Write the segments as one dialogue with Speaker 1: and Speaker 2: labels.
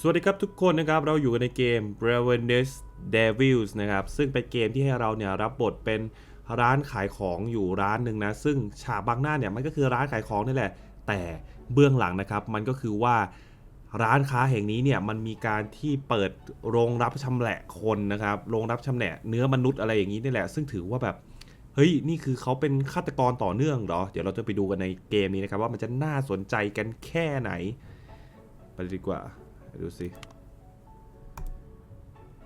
Speaker 1: สวัสดีครับทุกคนนะครับ เราอยู่กันในเกม r e v e n e s Devils นะครับ ซึ่งเป็นเกมที่ให้เราเนี่ยรับบทเป็นร้านขายของอยู่ร้านหนึ่งนะ ซึ่งฉากบางหน้าเนี่ยมันก็คือร้านขายของนี่แหละ แต่เบื้องหลังนะครับ มันก็คือว่าร้านค้าแห่งนี้เนี่ยมันมีการที่เปิดโรงรับชำแหละคนนะครับ โรงรับชำแหละเนื้อมนุษย์อะไรอย่างนี้นี่แหละ ซึ่งถือว่าแบบเฮ้ย นี่คือเขาเป็นฆาตกรต่อเนื่องเหรอ เดี๋ยวเราจะไปดูกันในเกมนี้นะครับ ว่ามันจะน่าสนใจกันแค่ไหน ไปดีกว่า ดูสิ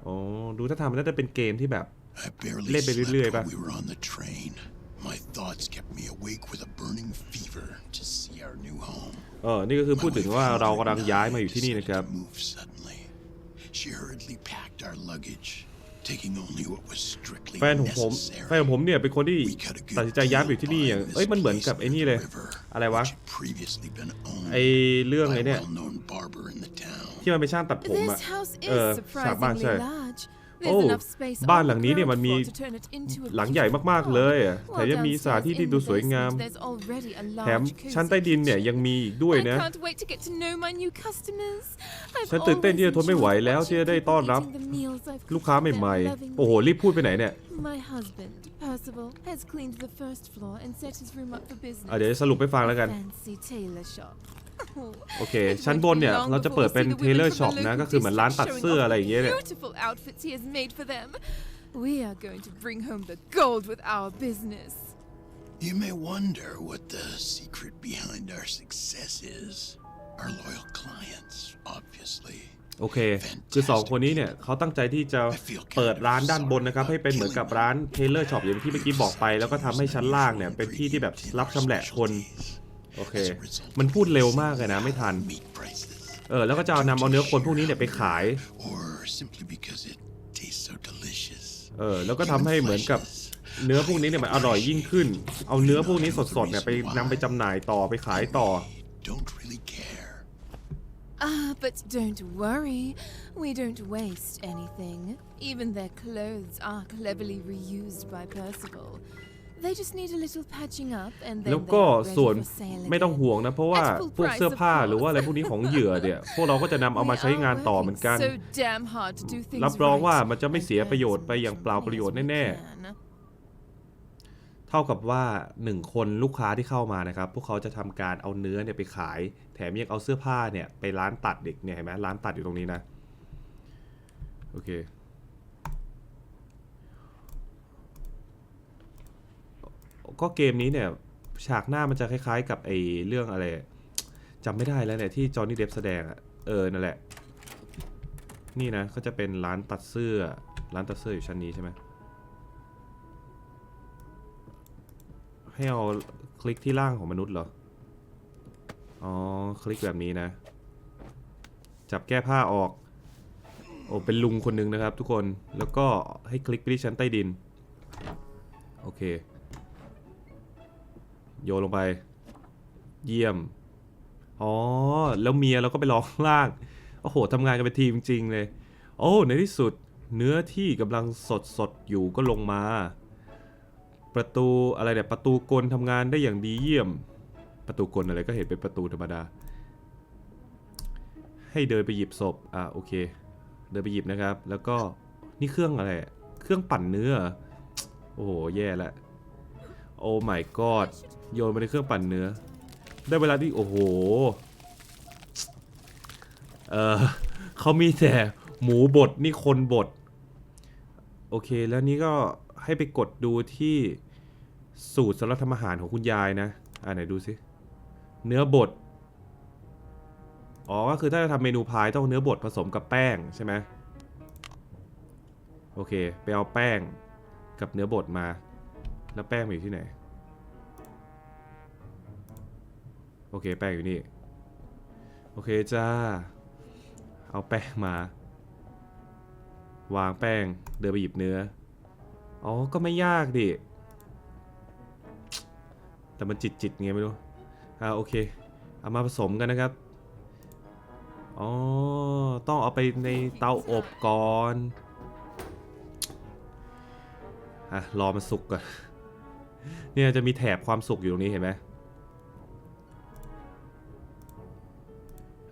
Speaker 1: อ๋อดูถ้าทำมันน่าจะเป็นเกมที่แบบ
Speaker 2: I barely
Speaker 1: Lebe
Speaker 2: slept
Speaker 1: lue ba?
Speaker 2: while we were on the train. My thoughts kept me awake with a burning fever to see our new home.
Speaker 1: เออนี่ก็คือ
Speaker 2: My
Speaker 1: พูดถึง
Speaker 2: wife
Speaker 1: ว่าเรา
Speaker 2: Mildred
Speaker 1: กำลัง
Speaker 2: and
Speaker 1: ย้าย
Speaker 2: I
Speaker 1: มาอยู่ที่นี่
Speaker 2: decided
Speaker 1: นะครับ
Speaker 2: to move suddenly. She hurriedly packed our luggage, taking only what was strictly
Speaker 1: แฟนของผมแฟนของผม
Speaker 2: necessary.
Speaker 1: เนี่ยเป็นคนที่
Speaker 2: We cut a
Speaker 1: ตัด
Speaker 2: good
Speaker 1: สินใจย้ายมาอยู่ที่นี่
Speaker 2: deal
Speaker 1: อย่าง
Speaker 2: buying
Speaker 1: เอ้ยมันเหมือน
Speaker 2: this
Speaker 1: กับ
Speaker 2: place
Speaker 1: ไอ้นี่
Speaker 2: by
Speaker 1: เลย
Speaker 2: the river,
Speaker 1: อะไรวะ
Speaker 2: which had previously been owned
Speaker 1: ไอ้เรื่อง
Speaker 2: by
Speaker 1: ไอ้
Speaker 2: a
Speaker 1: เนี่ย
Speaker 2: well-known barber in the town.
Speaker 1: ที่มันเป็นช่างตัดผมอะ
Speaker 3: This house
Speaker 1: เออ
Speaker 3: is
Speaker 1: ฉากบ้านใช่
Speaker 3: surprisingly large.
Speaker 1: โอ้
Speaker 3: There's enough space
Speaker 1: บ้าน
Speaker 3: on
Speaker 1: หลัง
Speaker 3: the
Speaker 1: นี้เนี่ย
Speaker 3: ground
Speaker 1: มันมี
Speaker 3: floor to turn it into a
Speaker 1: หลังใหญ่
Speaker 3: beautiful
Speaker 1: มากๆเลยอะ
Speaker 3: park.
Speaker 1: แถมยังมีสถานที่
Speaker 3: While
Speaker 1: ที่ดูสวย
Speaker 3: downstairs
Speaker 1: งาม
Speaker 3: in the basement, there's already a
Speaker 1: แถม
Speaker 3: large,
Speaker 1: ชั้น
Speaker 3: cozy
Speaker 1: ใต้ดินเนี่ย
Speaker 3: kitchen.
Speaker 1: ยังมีอีกด้วย
Speaker 3: I
Speaker 1: นะ
Speaker 3: can't wait to get to know my new customers. I've
Speaker 1: ฉันตื่นเต้นที่จะทนไม่ไหว
Speaker 3: always
Speaker 1: แล้ว
Speaker 3: enjoyed
Speaker 1: ที่จะได้
Speaker 3: watching
Speaker 1: ต้อน
Speaker 3: people
Speaker 1: รับ
Speaker 3: eating the meals I've
Speaker 1: ลูกค้า
Speaker 3: cooked for
Speaker 1: ใหม่
Speaker 3: them
Speaker 1: ๆโอ้โห
Speaker 3: lovingly.
Speaker 1: รีบพูดไปไหนเนี่ย
Speaker 3: My husband, Percival, has cleaned the first floor and set his room up for business.
Speaker 1: อะเดี๋ยวสรุปให้ฟังแล้วกัน
Speaker 3: Fancy tailor shop.
Speaker 1: โอเค ชั้นบนเนี่ย เราจะเปิดเป็นเทเลอร์ช็อปนะ ก็คือเหมือนร้านตัดเสื้ออะไรอย่างเงี้ยเนี่ย
Speaker 3: Beautiful outfits he has made for them. We are going to bring home the gold with our business.
Speaker 2: You may wonder what the secret behind our success is. Our loyal clients, obviously.
Speaker 1: โอเค คือสองคนนี้เนี่ยเขาตั้งใจที่จะเปิดร้านด้านบนนะครับ ให้เป็นเหมือนกับร้านเทเลอร์ช็อปอย่างที่เมื่อกี้บอกไป แล้วก็ทำให้ชั้นล่างเนี่ยเป็นที่ที่แบบรับชำแหละคน โอเค มันพูดเร็วมากเลยนะ ไม่ทัน
Speaker 2: Meat prices.
Speaker 1: เออ แล้วก็จะเอานำเอาเนื้อคนพวกนี้เนี่ยไปขาย
Speaker 2: Or simply because it tastes so delicious.
Speaker 1: เออ แล้วก็ทำให้เหมือนกับเนื้อพวกนี้เนี่ยมันอร่อยยิ่งขึ้น เอาเนื้อพวกนี้สดๆเนี่ยไปนำไปจำหน่ายต่อไปขายต่อ
Speaker 2: We don't really care.
Speaker 3: Ah, but don't worry. We don't waste anything. Even their clothes are cleverly reused by Percival. They just need a little patching up and then
Speaker 1: แล้วก็
Speaker 3: they are ready
Speaker 1: ส่วน
Speaker 3: for sale
Speaker 1: ไม่ต้อง
Speaker 3: again.
Speaker 1: ห่วงนะ เพราะว่า
Speaker 3: At full
Speaker 1: พวกเสื้อผ้า
Speaker 3: price, of
Speaker 1: หรือว่าอะไรพวกนี้ของเหยื่อเนี่ย พวกเราก็จะนำเอามา
Speaker 3: We
Speaker 1: ใช้
Speaker 3: are
Speaker 1: งานต่อเหมือนกัน
Speaker 3: working so damn hard to do things
Speaker 1: รับรองว่า
Speaker 3: right,
Speaker 1: มันจะไม่
Speaker 3: and
Speaker 1: เสียประโยชน์
Speaker 3: earn
Speaker 1: ไปอย่าง
Speaker 3: as
Speaker 1: เปล่า
Speaker 3: much
Speaker 1: ประโยชน์
Speaker 3: money as we
Speaker 1: แน่
Speaker 3: can.
Speaker 1: ๆเท่ากับว่าหนึ่งคนลูกค้าที่เข้ามานะครับ พวกเขาจะทำการเอาเนื้อเนี่ยไปขาย แถมยังเอาเสื้อผ้าเนี่ยไปร้านตัดเด็กเนี่ยเห็นไหมร้านตัดอยู่ตรงนี้นะ โอเค ก็เกมนี้เนี่ย ฉากหน้ามันจะคล้ายๆ กับไอ้เรื่องอะไรจำไม่ได้แล้วเนี่ยที่จอห์นนี่เดฟแสดงอะเออนั่นแหละ นี่นะก็จะเป็นร้านตัดเสื้อ ร้านตัดเสื้ออยู่ชั้นนี้ใช่ไหมให้เอาคลิกที่ล่างของมนุษย์เหรอ อ๋อ คลิกแบบนี้นะ จับแก้ผ้าออก โอ้ เป็นลุงคนหนึ่งนะครับทุกคน แล้วก็ให้คลิกไปที่ชั้นใต้ดิน โอเค โยนลงไป เยี่ยม อ๋อ แล้วเมียเราก็ไปรอข้างล่าง โอ้โหทำงานกันเป็นทีมจริงๆเลย โอ้ ในที่สุดเนื้อที่กำลังสดสดๆอยู่ก็ลงมา ประตูอะไรเนี่ยประตูกลทำงานได้อย่างดีเยี่ยม ประตูกลอะไรก็เห็นเป็นประตูธรรมดา ให้เดินไปหยิบศพ อะโอเค เดินไปหยิบนะครับ แล้วก็นี่เครื่องอะไร เครื่องปั่นเนื้อเหรอโอ้โห แย่ละ โอ้ my god โยนมาในเครื่องปั่นเนื้อ ได้เวลาที่โอ้โห เออเขามีแต่หมูบดนี่คนบด โอเค แล้วนี้ก็ให้ไปกดดูที่สูตรสำหรับทำอาหารของคุณยายนะ อ่าไหนดูสิเนื้อบด อ๋อ ก็คือถ้าจะทำเมนูพายต้องเนื้อบดผสมกับแป้งใช่ไหมโอเค ไปเอาแป้งกับเนื้อบดมา แล้วแป้งอยู่ที่ไหน โอเค แป้งอยู่นี่ โอเคจ้า เอาแป้งมา วางแป้ง เดินไปหยิบเนื้อ อ๋อ ก็ไม่ยากดิ แต่มันจิตจิตไงไม่รู้ อ่า โอเค เอามาผสมกันนะครับ อ๋อ ต้องเอาไปในเตาอบก่อน อะ รอมันสุกก่อน เนี่ยจะมีแถบความสุกอยู่ตรงนี้เห็นไหม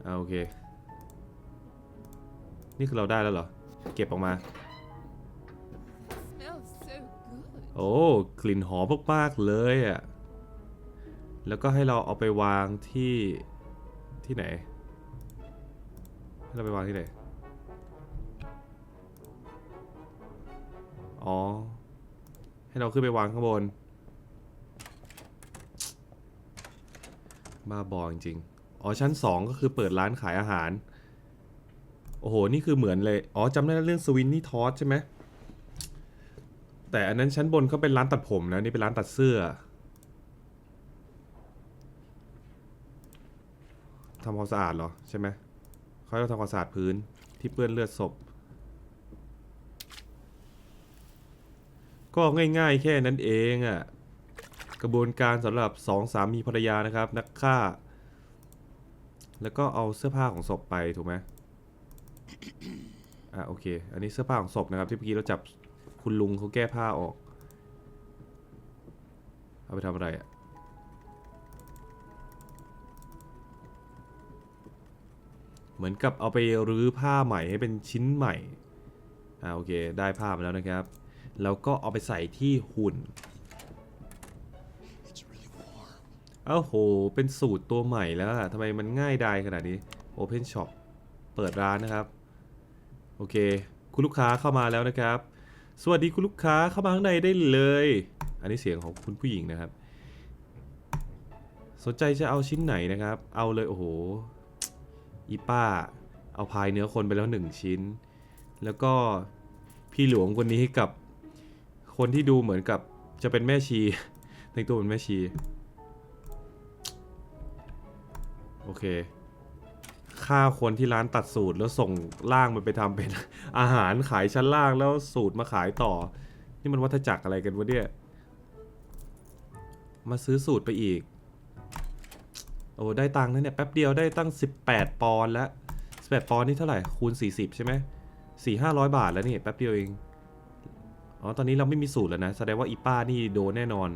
Speaker 1: อ่าโอเค นี่คือเราได้แล้วเหรอ เก็บออกมา โอ้ กลิ่นหอมมากๆเลยอะ่ะ แล้วก็ให้เราเอาไปวางที่ที่ไหน ให้เราไปวางที่ไหน อ๋อ ให้เราขึ้นไปวางข้างบน บ้าบอจริงๆ อ๋อชั้น 2 ก็คือเปิดร้านขายอาหาร โอ้โห นี่คือเหมือนเลย อ๋อจำได้เรื่องสวินนี่ทอสใช่ไหม แต่อันนั้นชั้นบนเขาเป็นร้านตัดผมนะ นี่เป็นร้านตัดเสื้อทำความสะอาดเหรอ ใช่ไหมเขาจะทำความสะอาดพื้นที่เปื้อนเลือดศพ ก็ง่ายๆแค่นั้นเองอะ่ะ กระบวนการสำหรับสองสามีภรรยานะครับ นักฆ่า แล้วก็เอาเสื้อผ้าของศพไปถูกไหมอะโอเค อันนี้เสื้อผ้าของศพนะครับที่เมื่อกี้เราจับคุณลุงเขาแก้ผ้าออก เอาไปทำอะไรอะ่ะเหมือนกับเอาไปรื้อผ้าใหม่ให้เป็นชิ้นใหม่อ่าโอเค ได้ผ้ามาแล้วนะครับ แล้วก็เอาไปใส่ที่หุ่น อ้าโห เป็นสูตรตัวใหม่แล้วทำไมมันง่ายดายขนาดนี้ Open Shop เปิดร้านนะครับ โอเค คุณลูกค้าเข้ามาแล้วนะครับ สวัสดีคุณลูกค้าเข้ามาข้างในได้เลย อันนี้เสียงของคุณผู้หญิงนะครับ สนใจจะเอาชิ้นไหนนะครับ เอาเลยโอ้โหอีป้า เอาพายเนื้อคนไปแล้วหนึ่งชิ้น แล้วก็พี่หลวงคนนี้กับคนที่ดูเหมือนกับจะเป็นแม่ชีในตัวเป็นแม่ชี อเคฆ่าคนที่ร้านตัดสูตรแล้วส่งล่างมันไปทำเป็น อาหารขายชั้นล่างแล้วสูตรมาขายต่อ นี่มันวัฏจักรอะไรกันวะเนี่ยมาซื้อสูตรไปอีก โอ้ได้ตังค์นะเนี่ยแป๊บเดียวได้ตั้ง 18 ปอนด์แล้ว18 ปอนด์นี่เท่าไหร่คูณ 40 ใช่ไหมสี่ห้าร้อยบาทแล้วนี่แป๊บเดียวเอง อ๋อตอนนี้เราไม่มีสูตรแล้วนะแสดงว่าอีป้านี่โดนแน่นอน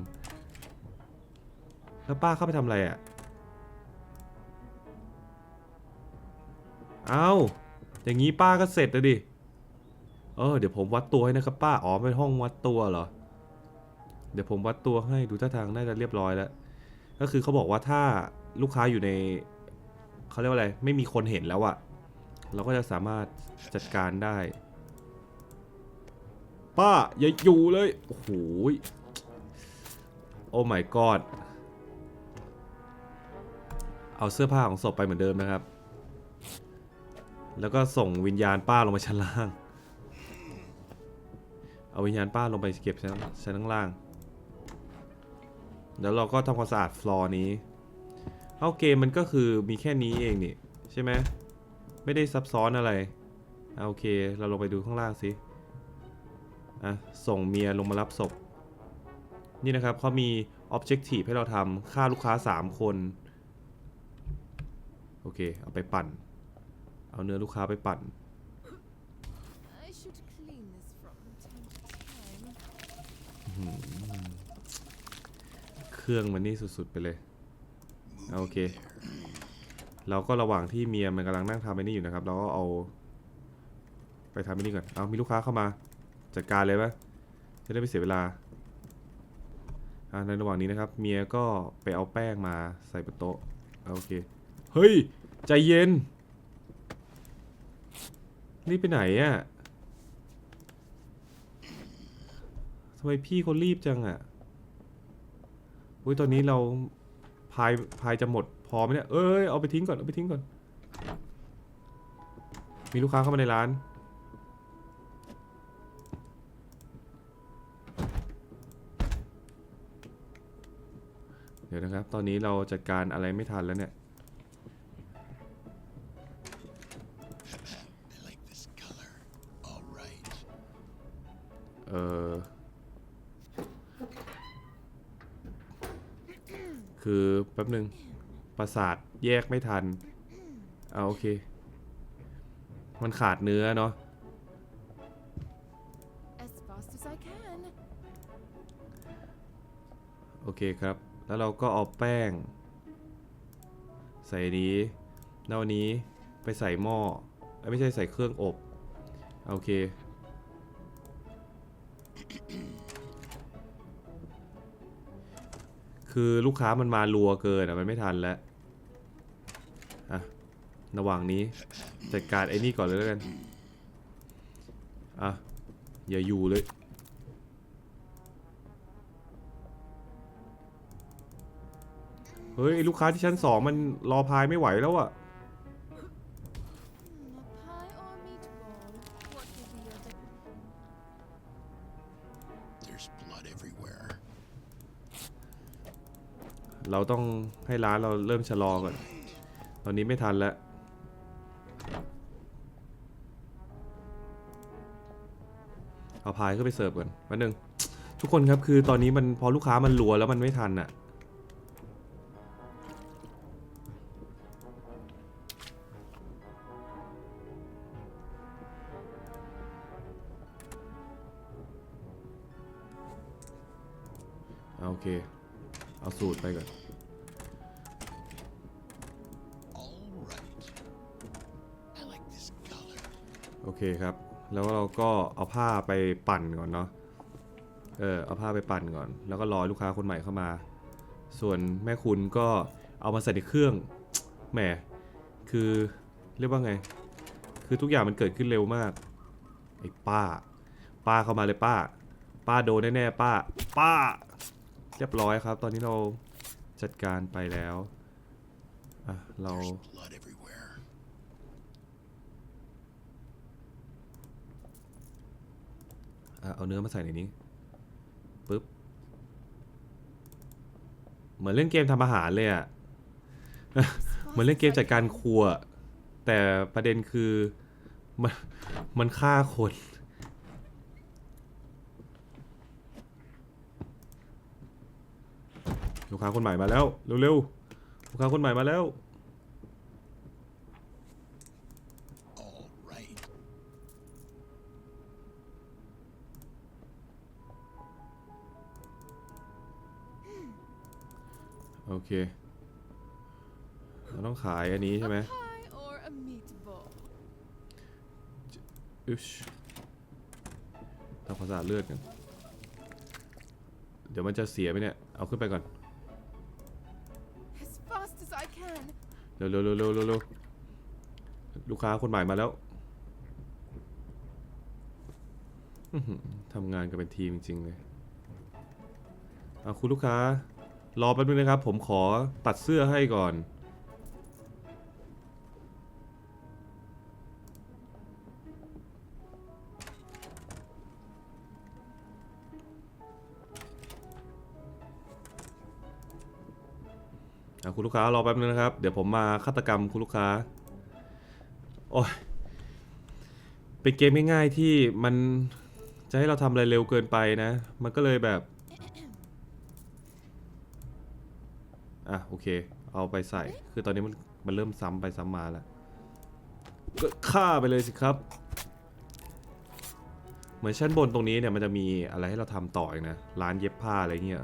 Speaker 1: แล้วป้าเข้าไปทำอะไรอะ่ะ เอาอย่างนี้ป้าก็เสร็จแล้วดิ เออ เดี๋ยวผมวัดตัวให้นะครับป้า อ๋อเป็นห้องวัดตัวเหรอ เดี๋ยวผมวัดตัวให้ดูท่าทางน่าจะเรียบร้อยแล้ว ก็คือเขาบอกว่าถ้าลูกค้าอยู่ในเขาเรียกว่าอะไร ไม่มีคนเห็นแล้วอะเราก็จะสามารถจัดการได้ ป้าอย่าอยู่เลย โอ้โห โอ้ my god เอาเสื้อผ้าของศพไปเหมือนเดิมนะครับ แล้วก็ส่งวิญญาณป้าลงมาชั้นล่าง เอาวิญญาณป้าลงไปเก็บชั้นชั้นข้างล่างเดี๋ยวเราก็ทำความสะอาดฟลอร์นี้เอาเกมมันก็คือมีแค่นี้เองนี่ใช่ไหมไม่ได้ซับซ้อนอะไรเอาโอเค เราลงไปดูข้างล่างสิอะส่งเมียลงมารับศพ นี่นะครับเขามี Objective ให้เราทำฆ่าลูกค้า 3 คน โอเค เอาไปปั่น เอาเนื้อลูกค้าไปปั่น
Speaker 3: I should clean this from time to time.
Speaker 1: เครื่องมันนี่สุดๆไปเลยโอเค เราก็ระหว่างที่เมียมันกำลังนั่งทำไอ้นี่อยู่นะครับ เราก็เอา ไปทำไอ้นี่ก่อน เอามีลูกค้าเข้ามาจัดการเลยปะจะได้ไม่เสียเวลาอ่าในระหว่างนี้นะครับ เมียก็ไปเอาแป้งมาใส่บนโต๊ะอ่าโอเค เฮ้ย ใจเย็น รีบไปไหนอะ่ะทำไมพี่เขารีบจังอะ่ะอุ้ยตอนนี้เราพายพายจะหมดพอไหมเนี่ยเอ้ยเอาไปทิ้งก่อนเอาไปทิ้งก่อน มีลูกค้าเข้ามาในร้านเดี๋ยวนะครับ ตอนนี้เราจัดการอะไรไม่ทันแล้วเนี่ย ออ คือแป๊บหนึ่งประสาทแยกไม่ทัน เอาโอเค มันขาดเนื้อเนาะ
Speaker 3: As fast as I can.
Speaker 1: โอเคครับ แล้วเราก็เอาแป้ง ใส่อันนี้แล้วอันนี้ไปใส่หม้อเอ้ยไม่ใช่ใส่เครื่องอบ โอเค คือลูกค้ามันมารัวเกินอะมันไม่ทันแล้วอะระหว่างนี้จัดการไอ้นี่ก่อนเลยแล้วกันอะอย่าอยู่เลยเฮ้ยลูกค้าที่ชั้นสองมันรอพายไม่ไหวแล้วอะ เราต้องให้ร้านเราเริ่มชะลอก่อน ตอนนี้ไม่ทันแล้วเอาพายขึ้นไปเสิร์ฟก่อนแป๊บนึงทุกคนครับคือตอนนี้มันพอลูกค้ามันรัวแล้วมันไม่ทันอะโอเค เอาสูตรไปก่อน เคครับ แล้วเราก็เอาผ้าไปปั่นก่อนเนาะ เออเอาผ้าไปปั่นก่อน แล้วก็รอลูกค้าคนใหม่เข้ามา ส่วนแม่คุณก็เอามาใส่ในเครื่อง แหม คือเรียกว่าไง คือทุกอย่างมันเกิดขึ้นเร็วมาก ไอ้ป้า ป้าเข้ามาเลยป้า ป้าโดนแน่ๆป้า ป้า เรียบร้อยครับ ตอนนี้เราจัดการไปแล้ว อะ เรา
Speaker 2: There's blood everywhere.
Speaker 1: อะ เอาเนื้อมาใส่ในนี้ปึ๊บ เหมือนเล่นเกมทำอาหารเลยอะเหมือนเล่นเกมจัดการครัว แต่ประเด็นคือ มันมันฆ่าคน ลูกค้าคนใหม่มาแล้ว เร็วๆ ลูกค้าคนใหม่มาแล้ว โอเค เราต้องขายอันนี้ใช่ไหมอึชทำความสะอาดเลือดกัน เดี๋ยวมันจะเสียไหมเนี่ย เอาขึ้นไปก่อน เร็วเร็วเร็วเร็วเร็วลูกค้าคนใหม่มาแล้ว ทำงานกันเป็นทีมจริงๆเลย เอาคุณลูกค้า รอแป๊บนึงนะครับ ผมขอตัดเสื้อให้ก่อนอะคุณลูกค้ารอแป๊บนึงนะครับ เดี๋ยวผมมาฆาตกรรมคุณลูกค้า โอ้ย เป็นเกมง่ายๆที่มันจะให้เราทำอะไรเร็วเกินไปนะ มันก็เลยแบบ อะโอเค เอาไปใส่ คือตอนนี้มันมันเริ่มซ้ำไปซ้ำมาแล้วก็ฆ่าไปเลยสิครับ เหมือนชั้นบนตรงนี้เนี่ยมันจะมีอะไรให้เราทำต่ออีกนะ ร้านเย็บผ้าอะไรเงี้ย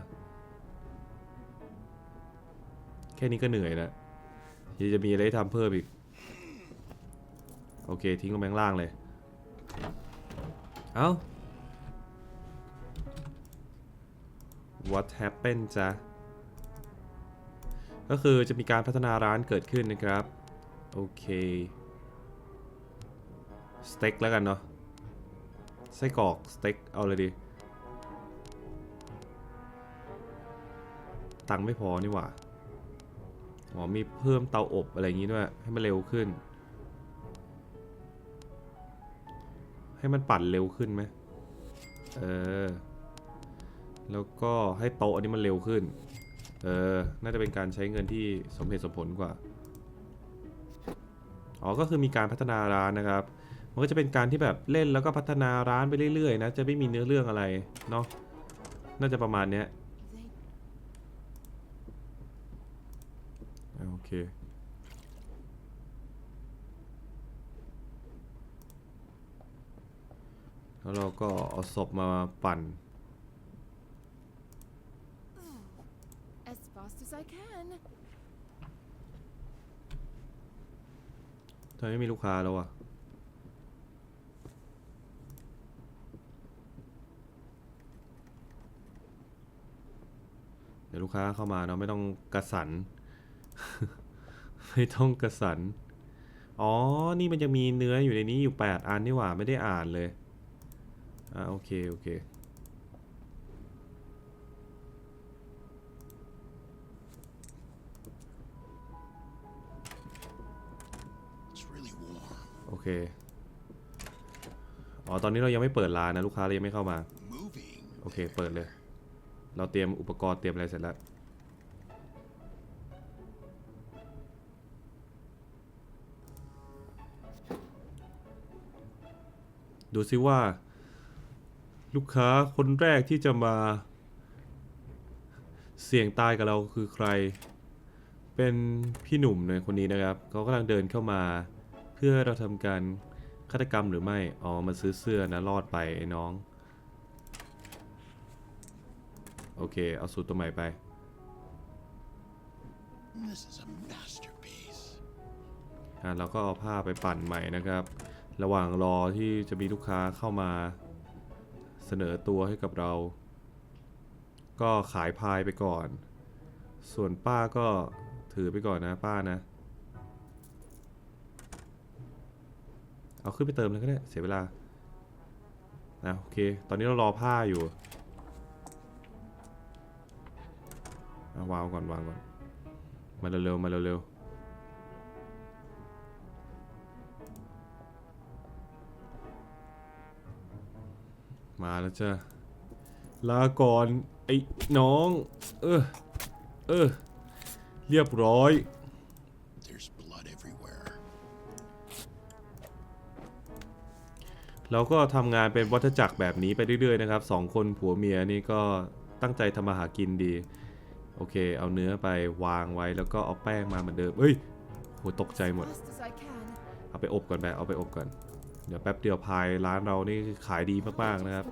Speaker 1: แค่นี้ก็เหนื่อยแล้วยังจะมีอะไรให้ทำเพิ่มอีก โอเคทิ้งลงแบงล่างเลย เอ้า What happened จ๊ะ ก็คือจะมีการพัฒนาร้านเกิดขึ้นนะครับ โอเคสเต็กแล้วกันเนาะไส้กรอกสเต็กเอาเลยดิตังไม่พอนี่หว่าอ๋อมีเพิ่มเตาอบอะไรอย่างงี้ด้วย ให้มันเร็วขึ้น ให้มันปั่นเร็วขึ้นไหมเออ แล้วก็ให้โต๊ะอันนี้มันเร็วขึ้น เออ น่าจะเป็นการใช้เงินที่สมเหตุสมผลกว่า อ๋อ ก็คือมีการพัฒนาร้านนะครับ มันก็จะเป็นการที่แบบเล่นแล้วก็พัฒนาร้านไปเรื่อยๆนะ จะไม่มีเนื้อเรื่องอะไรเนาะ น่าจะประมาณเนี้ย โอเคแล้วเราก็เอาศพมาปั่น
Speaker 3: I can.
Speaker 1: ทำไมไม่มีลูกค้าแล้วอะเดี๋ยวลูกค้าเข้ามาเนาะไม่ต้องกระสัน ไม่ต้องกระสัน อ๋อ นี่มันจะมีเนื้ออยู่ในนี้อยู่ 8 อันนี่หว่า ไม่ได้อ่านเลย อ่าโอเค โอเค เค อ๋อ ตอนนี้เรายังไม่เปิดร้านนะลูกค้าเรายังไม่เข้ามา โอเค เปิดเลย เราเตรียมอุปกรณ์เตรียมอะไรเสร็จแล้ว ดูซิว่า ลูกค้าคนแรกที่จะมา เสี่ยงตายกับเราคือใคร เป็นพี่หนุ่มเลยคนนี้นะครับ เขากำลังเดินเข้ามา พื่อเราทำการฆาตกรรมหรือไม่ อ๋อมาซื้อเสื้อนะรอดไปไอ้น้อง โอเค เอาสูตรตัวใหม่ไป
Speaker 2: This is a masterpiece.
Speaker 1: อะเราก็เอาผ้าไปปั่นใหม่นะครับ ระหว่างรอที่จะมีลูกค้าเข้ามาเสนอตัวให้กับเรา ก็ขายพายไปก่อน ส่วนป้าก็ถือไปก่อนนะป้านะ เอาขึ้นไปเติมเลยก็ได้ เสียเวลานะโอเค ตอนนี้เรารอผ้าอยู่เอาวางก่อนวางก่อน มาเร็วๆมาเร็วๆมาแล้วจ้ะลาก่อนไอ้น้อง เออเออเรียบร้อย เราก็ทำงานเป็นวัฏจักรแบบนี้ไปเรื่อยๆนะครับสองคนผัวเมียนี่ก็ตั้งใจทำมาหากินดี โอเค เอาเนื้อไปวางไว้แล้วก็เอาแป้งมาเหมือนเดิมเอ้ยโหตกใจหมด เอาไปอบก่อนไปเอาไปอบก่อน เดี๋ยวแป๊บเดียวพายร้านเรานี่ขายดีมากๆนะครับ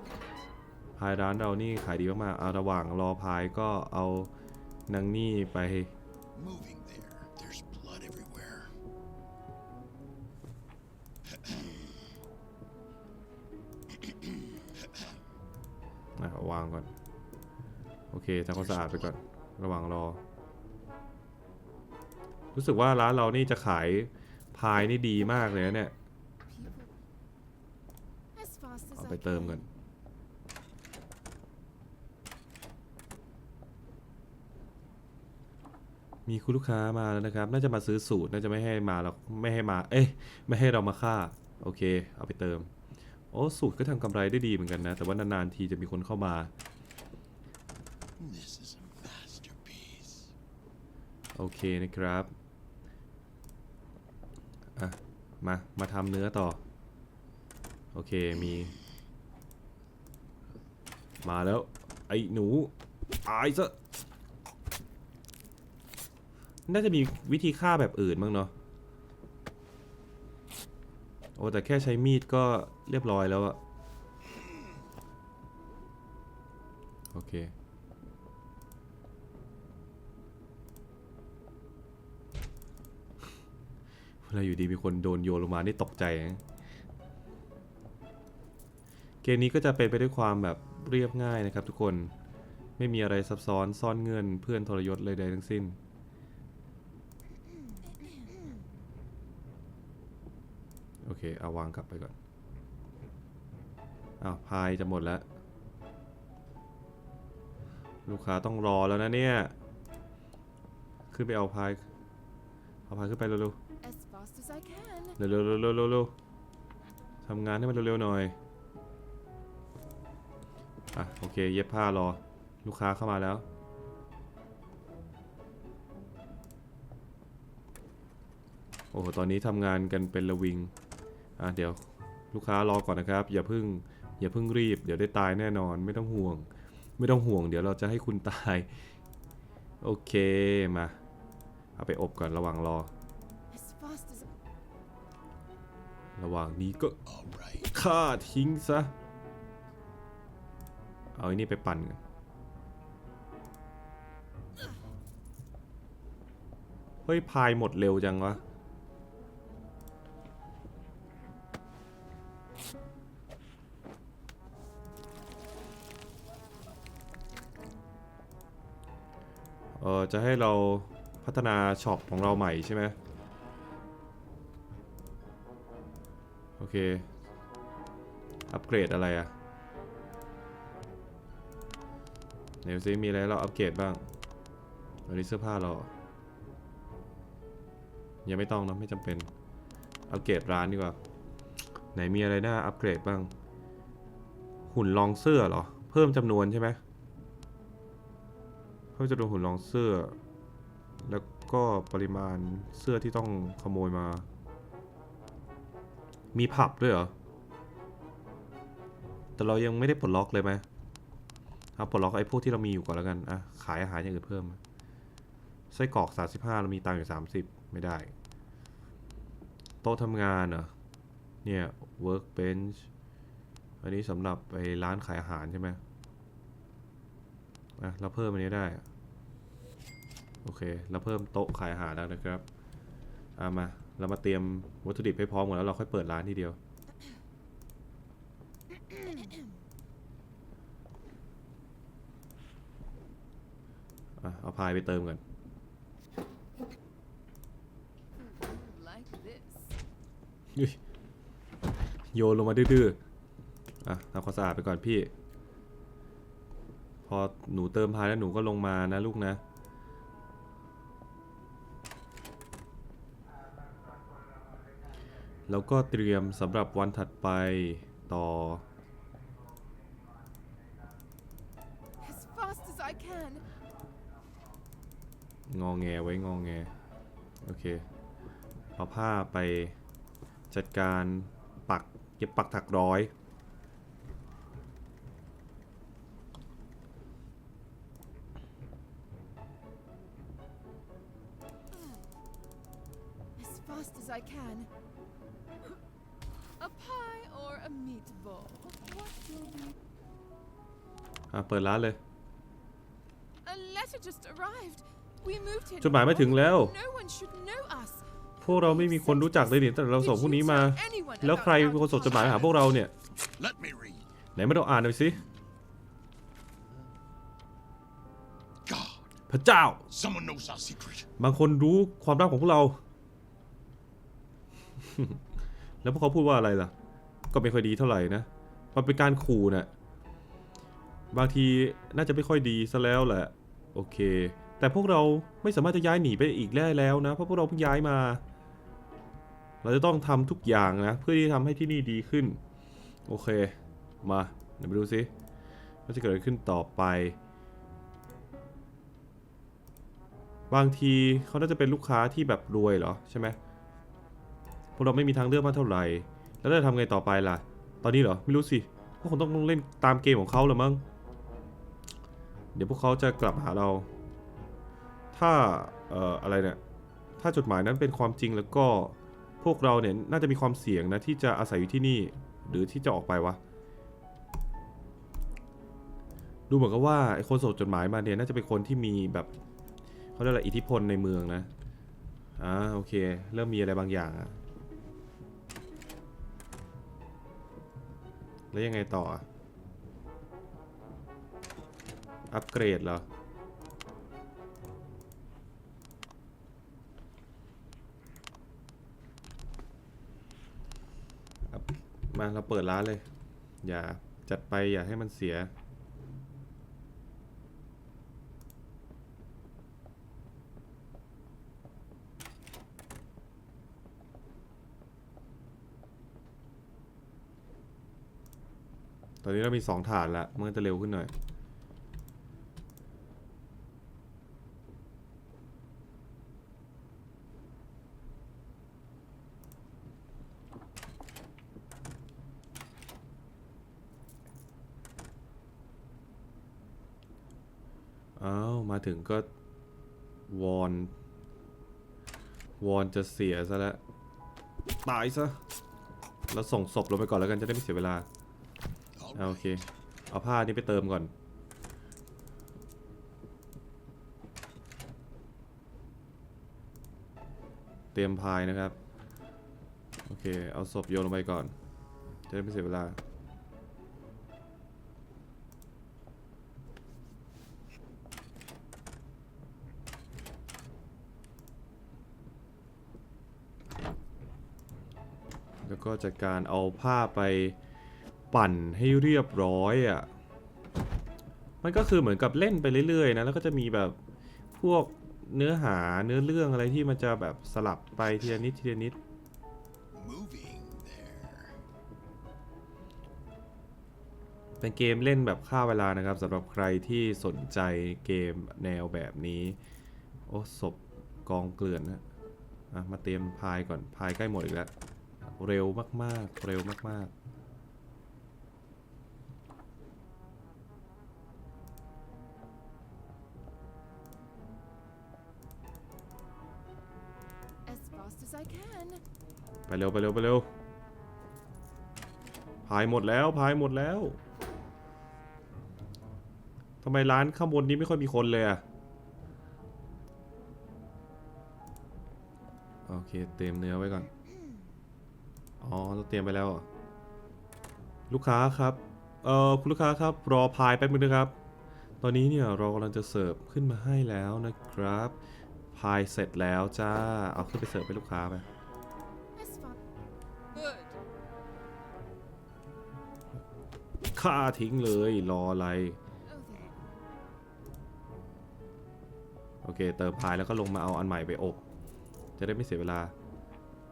Speaker 1: พายร้านเรานี่ขายดีมากๆเอาระหว่างรอพายก็เอานางนี่ไป วางก่อน โอเคทำความสะอาดไปก่อน ระหว่างรอ รู้สึกว่าร้านเรานี่จะขายพายนี่ดีมากเลยนะเนี่ยเอาไปเติมก่อนมีคุณลูกค้ามาแล้วนะครับ น่าจะมาซื้อสูตร น่าจะไม่ให้มาเราไม่ให้มา เอ้ยไม่ให้เรามาฆ่า โอเค เอาไปเติม โอ้สูตรก็ทำกำไรได้ดีเหมือนกันนะ แต่ว่านานๆทีจะมีคนเข้ามา
Speaker 2: This is a masterpiece.
Speaker 1: โอเคนะครับ อะ มา มาทำเนื้อต่อ โอเคมี มาแล้ว ไอ้หนูตายซะน่าจะมีวิธีฆ่าแบบอื่นบ้างเนาะโอ้แต่แค่ใช้มีดก็ เรียบร้อยแล้วอะโอเค เวลาอยู่ดีมีคนโดนโยนลงมานี่ตกใจนะเกมนี้ก็จะเป็นไปด้วยความแบบเรียบง่ายนะครับทุกคน ไม่มีอะไรซับซ้อนซ่อนเงื่อนเพื่อนทรยศเลยใดทั้งสิ้นโอเค เอาวางกลับไปก่อน อ้าวพายจะหมดแล้ว ลูกค้าต้องรอแล้วนะเนี่ย ขึ้นไปเอาพาย เอาพายขึ้นไปเร็วๆ
Speaker 3: As fast as I can.
Speaker 1: เร็วเร็วเร็วเร็วเร็วเร็วทำงานให้มันเร็วๆหน่อย อะโอเคเย็บผ้ารอ ลูกค้าเข้ามาแล้วโอ้โห ตอนนี้ทำงานกันเป็นระวิง อะเดี๋ยวลูกค้ารอก่อนนะครับ อย่าเพิ่ง อย่าเพิ่งรีบ เดี๋ยวได้ตายแน่นอนไม่ต้องห่วง ไม่ต้องห่วง เดี๋ยวเราจะให้คุณตาย โอเคมา เอาไปอบก่อนระหว่างรอ
Speaker 3: As fast as
Speaker 1: ระหว่างนี้ก็
Speaker 2: All right.
Speaker 1: ฆ่าทิ้งซะ เอาไอ้นี่ไปปั่นกันเฮ้ยพายหมดเร็วจังวะ ออจะให้เราพัฒนาช็อปของเราใหม่ใช่ไหมโอเค อัปเกรดอะไรอะเดี๋ยวซิมีอะไรเราอัปเกรดบ้างอันนี้เสื้อผ้าเราเหรอยังไม่ต้องนะไม่จำเป็น อัปเกรดร้านดีกว่า ไหนมีอะไรน่าอัปเกรดบ้าง หุ่นรองเสื้อเหรอ เพิ่มจำนวนใช่ไหม พิ่มจำนวนหุ่นรองเสื้อ แล้วก็ปริมาณเสื้อที่ต้องขโมยมา มีผับด้วยเหรอ แต่เรายังไม่ได้ปลดล็อกเลยไหมเอาปลดล็อกไอ้พวกที่เรามีอยู่ก่อนแล้วกัน อะ ขายอาหารอย่างอื่นเพิ่ม ไส้กรอก 35 เรามีตังค์อยู่ 30 ไม่ได้ โต๊ะทำงานเหรอ เนี่ย workbench อันนี้สำหรับไปร้านขายอาหารใช่ไหม อะเราเพิ่มอันนี้ได้ โอเค เราเพิ่มโต๊ะขายอาหารแล้วนะครับอะมา เรามาเตรียมวัตถุดิบให้พร้อมก่อนแล้วเราค่อยเปิดร้านทีเดียว อะเอาพายไปเติมก่อน โยนลงมาดื้อๆอะทำความสะอาดไปก่อนพี่ หนูเติมพายแล้วหนูก็ลงมานะลูกนะ แล้วก็เตรียมสำหรับวันถัดไปต่อ
Speaker 3: can.
Speaker 1: งอแงไว้งอแง โอเค เอาผ้าไปจัดการปักเก็บปักถักร้อย อะเปิดร้านเลย
Speaker 3: A letter just arrived. We moved here.
Speaker 1: จดหมายมาถึงแล้ว
Speaker 3: No one should know us.
Speaker 1: พวกเราไม่มีคนรู้จักเลยนี่แต่เราส่งพวกนี้มา แล้วใครเป็นคนส่งจดหมายมาหาพวกเราเนี่ย
Speaker 2: Let me read.
Speaker 1: ไหนไม่ต้องอ่านหน่อยสิ
Speaker 2: God,
Speaker 1: พระเจ้า
Speaker 2: someone knows our secret.
Speaker 1: บางคนรู้ความลับของพวกเรา แล้วพวกเขาพูดว่าอะไรล่ะ ก็ไม่ค่อยดีเท่าไหร่นะ มันเป็นการขู่นะ่ะบางทีน่าจะไม่ค่อยดีซะแล้วแหละ โอเค แต่พวกเราไม่สามารถจะย้ายหนีไปอีกได้แล้วนะ เพราะพวกเราเพิ่งย้ายมา เราจะต้องทำทุกอย่างนะ เพื่อที่จะทำให้ที่นี่ดีขึ้น โอเค มาเดี๋ยวไปดูสิว่าจะเกิดอะไรขึ้นต่อไป บางทีเขาน่าจะเป็นลูกค้าที่แบบรวยเหรอใช่ไหมพวกเราไม่มีทางเลือกมากเท่าไหร่ แล้วจะทำไงต่อไปล่ะ ตอนนี้เหรอ ไม่รู้สิพวกคงต้องเล่นตามเกมของเขาละมั้ง เดี๋ยวพวกเขาจะกลับมาหาเรา ถ้า เอ่อ อะไรเนี่ย ถ้าจดหมายนั้นเป็นความจริงแล้วก็ พวกเราเนี่ยน่าจะมีความเสี่ยงนะที่จะอาศัยอยู่ที่นี่ หรือที่จะออกไปวะ ดูเหมือนกับว่าไอ้คนส่งจดหมายมาเนี่ยน่าจะเป็นคนที่มีแบบเขาเรียกอะไรอิทธิพลในเมืองนะ อ่า โอเค เริ่มมีอะไรบางอย่างอะ แล้วยังไงต่ออะอัปเกรดเหรอ มาเราเปิดร้านเลย อย่าจัดไปอย่าให้มันเสีย ตอนนี้เรามีสองฐานละมันก็จะเร็วขึ้นหน่อย อ้าว มาถึงก็ วอน วอนจะเสียซะแล้ว ตายซะ แล้วส่งศพลงไปก่อนแล้วกันจะได้ไม่เสียเวลา
Speaker 2: เอา
Speaker 1: โอเค เอาผ้านี้ไปเติมก่อน เตรียมพายนะครับ โอเค เอาศพโยนลงไปก่อน จะได้ไม่เสียเวลา แล้วก็จัดการเอาผ้าไป ปั่นให้เรียบร้อยอะ่ะ มันก็คือเหมือนกับเล่นไปเรื่อยๆนะ แล้วก็จะมีแบบพวกเนื้อหาเนื้อเรื่องอะไรที่มันจะแบบสลับไปทีละนิดทีละนิด เป็นเกมเล่นแบบฆ่าเวลานะครับสำหรับใครที่สนใจเกมแนวแบบนี้ โอ้ศพกองเกลื่อนนะมาเตรียมพายก่อนพายใกล้หมดอีกแล้ว เร็วมากๆ เร็วมาก
Speaker 3: As
Speaker 1: ไปเร็วไปเร็วไปเร็วพายหมดแล้วพายหมดแล้วทำไมร้านข้างบนนี้ไม่ค่อยมีคนเลยอะโอเคเตรียมเนื้อไว้ก่อน อ๋อเราเตรียมไปแล้วเหรอลูกค้าครับ เอ่อคุณลูกค้าครับ รอพายแป๊บนึงนะครับ ตอนนี้เนี่ยเรากำลังจะเสิร์ฟขึ้นมาให้แล้วนะครับ พายเสร็จแล้วจ้า เอาขึ้นไปเสิร์ฟให้ลูกค้าไป ค่าทิ้งเลย รออะไร โอเค เติมพายแล้วก็ลงมาเอาอันใหม่ไปอบ จะได้ไม่เสียเวลา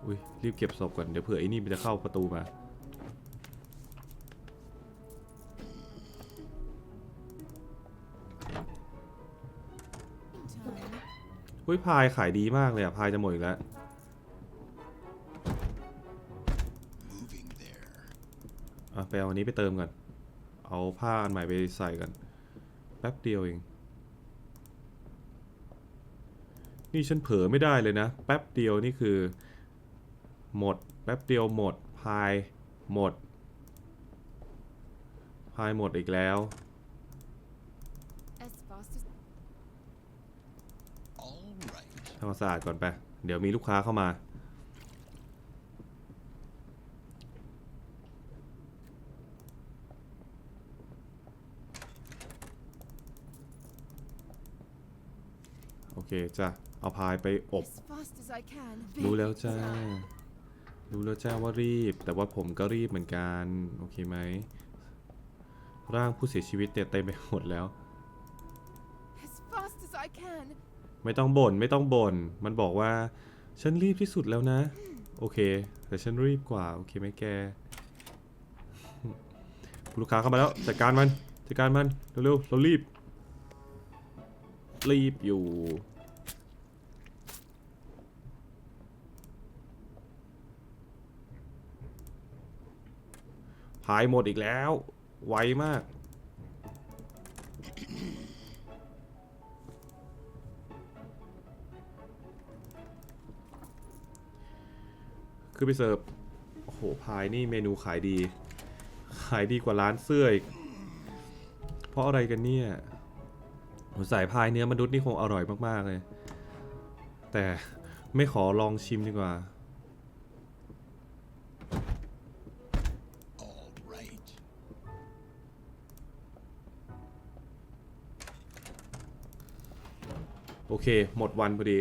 Speaker 1: อุ้ยรีบเก็บศพก่อน เดี๋ยวเผื่อไอ้นี่มันจะเข้าประตูมา อุ้ยพายขายดีมากเลยอะพายจะหมดอีกแล้วอะไปเอาอันนี้ไปเติมก่อน เอาผ้าอันใหม่ไปใส่กันแป๊บเดียวเอง นี่ฉันเผลอไม่ได้เลยนะ แป๊บเดียวนี่คือ หมด แป๊บเดียวหมด พายหมด พายหมดอีกแล้ว
Speaker 3: As fast as.
Speaker 2: All right.
Speaker 1: ทำความสะอาดก่อนไป เดี๋ยวมีลูกค้าเข้ามา เคจ้ะเอาพายไปอบ
Speaker 3: As fast as I can.
Speaker 1: รู้แล้วจ้า รู้แล้วจ้าว่ารีบ แต่ว่าผมก็รีบเหมือนกัน โอเคไหม ร่างผู้เสียชีวิตเนี่ยเต็มไปหมดแล้ว
Speaker 3: As fast as I can.
Speaker 1: ไม่ต้องบ่นไม่ต้องบ่น มันบอกว่า ฉันรีบที่สุดแล้วนะ โอเค แต่ฉันรีบกว่า โอเคไหมแกคุณลูกค้าเข้ามาแล้ว จัดการมัน จัดการมัน เร็วๆ เรารีบ รีบอยู่ พายหมดอีกแล้ว ไวมาก คือไปเสิร์ฟ โอ้โห พายนี่เมนูขายดี ขายดีกว่าร้านเสื้ออีก เพราะอะไรกันเนี่ยผมใส่พายเนื้อมนุษย์นี่คงอร่อยมาก ๆ เลย แต่ไม่ขอลองชิมดีกว่า โอเค หมดวันพอดี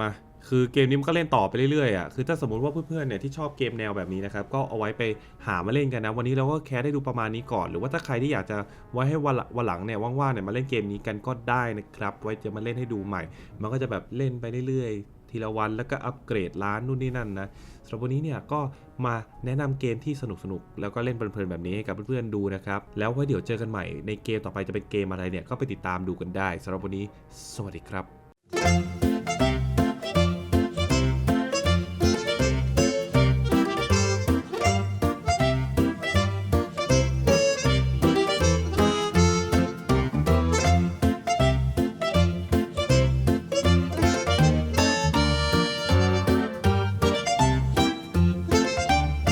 Speaker 1: มา คือเกมนี้มันก็เล่นต่อไปเรื่อยๆอะ คือถ้าสมมติว่าเพื่อนๆเนี่ยที่ชอบเกมแนวแบบนี้นะครับ ก็เอาไว้ไปหามาเล่นกันนะ วันนี้เราก็แค่ได้ดูประมาณนี้ก่อน หรือว่าถ้าใครที่อยากจะไว้ให้วันหลังวันหลังเนี่ยว่างๆเนี่ยมาเล่นเกมนี้กันก็ได้นะครับ ไว้จะมาเล่นให้ดูใหม่ มันก็จะแบบเล่นไปเรื่อยๆ ทีละวันแล้วก็อัปเกรดร้านนู่นนี่นั่นนะสำหรับวันนี้เนี่ยก็มาแนะนำเกมที่สนุกๆแล้วก็เล่นเพลินๆแบบนี้ให้กับเพื่อนๆดูนะครับ แล้วไว้เดี๋ยวเจอกันใหม่ในเกมต่อไปจะเป็นเกมอะไรเนี่ยก็ไปติดตามดูกันได้สำหรับวันนี้ สวัสดีครับ Thank you.